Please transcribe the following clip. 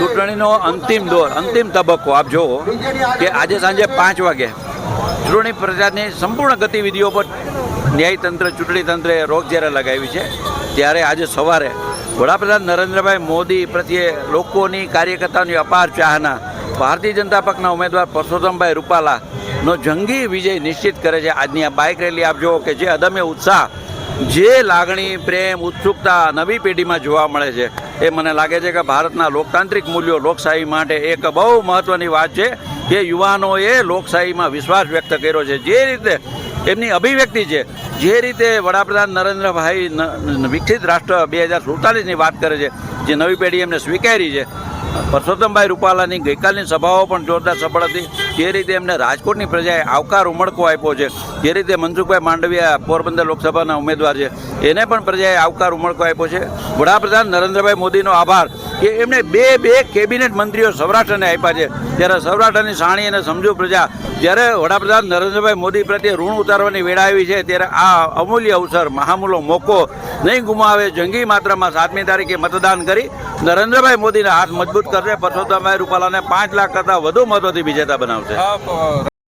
ચૂંટણીનો અંતિમ દોર, અંતિમ તબક્કો, આપ જુઓ કે આજે સાંજે પાંચ વાગે ચૂંટણી પ્રચારની સંપૂર્ણ ગતિવિધિઓ પર ન્યાયતંત્ર ચૂંટણી તંત્રે જ્યારે લગાવી છે, ત્યારે આજે સવારે વડાપ્રધાન નરેન્દ્રભાઈ મોદી પ્રત્યે લોકોની, કાર્યકર્તાઓની અપાર ચાહના ભારતીય જનતા પક્ષના ઉમેદવાર પરસોત્તમભાઈ રૂપાલાનો જંગી વિજય નિશ્ચિત કરે છે. આજની આ બાઇક રેલી આપ જુઓ કે જે અદમ્ય ઉત્સાહ જે લાગણી, પ્રેમ, ઉત્સુકતા નવી પેઢીમાં જોવા મળે છે, એ મને લાગે છે કે ભારતના લોકતાંત્રિક મૂલ્યો લોકશાહી માટે એક બહુ મહત્ત્વની વાત છે કે યુવાનોએ લોકશાહીમાં વિશ્વાસ વ્યક્ત કર્યો છે. જે રીતે એમની અભિવ્યક્તિ છે, જે રીતે વડાપ્રધાન નરેન્દ્રભાઈ વિકસિત રાષ્ટ્ર બે હજાર સુડતાલીસની વાત કરે છે, જે નવી પેઢી એમને સ્વીકારી છે પરસોત્તમભાઈ રૂપાલાની ગઈકાલની સભાઓ પણ જોરદાર સફળ હતી. જે રીતે એમને રાજકોટની પ્રજાએ આવકાર ઉમળકો આપ્યો છે, જે રીતે મનસુખભાઈ માંડવિયા પોરબંદર લોકસભાના ઉમેદવાર છે, એને પણ પ્રજાએ આવકાર ઉમળકો આપ્યો છે. વડાપ્રધાન નરેન્દ્રભાઈ મોદીનો આભાર કે એમણે બે બે કેબિનેટ મંત્રીઓ સૌરાષ્ટ્રને આપ્યા છે. ત્યારે સૌરાષ્ટ્રની સાણી અને સમજુ પ્રજા, જ્યારે વડાપ્રધાન નરેન્દ્રભાઈ મોદી પ્રત્યે ઋણ ઉતારવાની વેળા આવી છે, ત્યારે આ અમૂલ્ય અવસર, મહામૂલો મોકો નહીં ગુમાવે. જંગી માત્રામાં સાતમી તારીખે મતદાન કરી નરેન્દ્રભાઈ મોદીના હાથ મજબૂત કરશે. પરસોત્તમભાઈ રૂપાલાને પાંચ લાખ કરતાં વધુ મતોથી વિજેતા બનાવશે.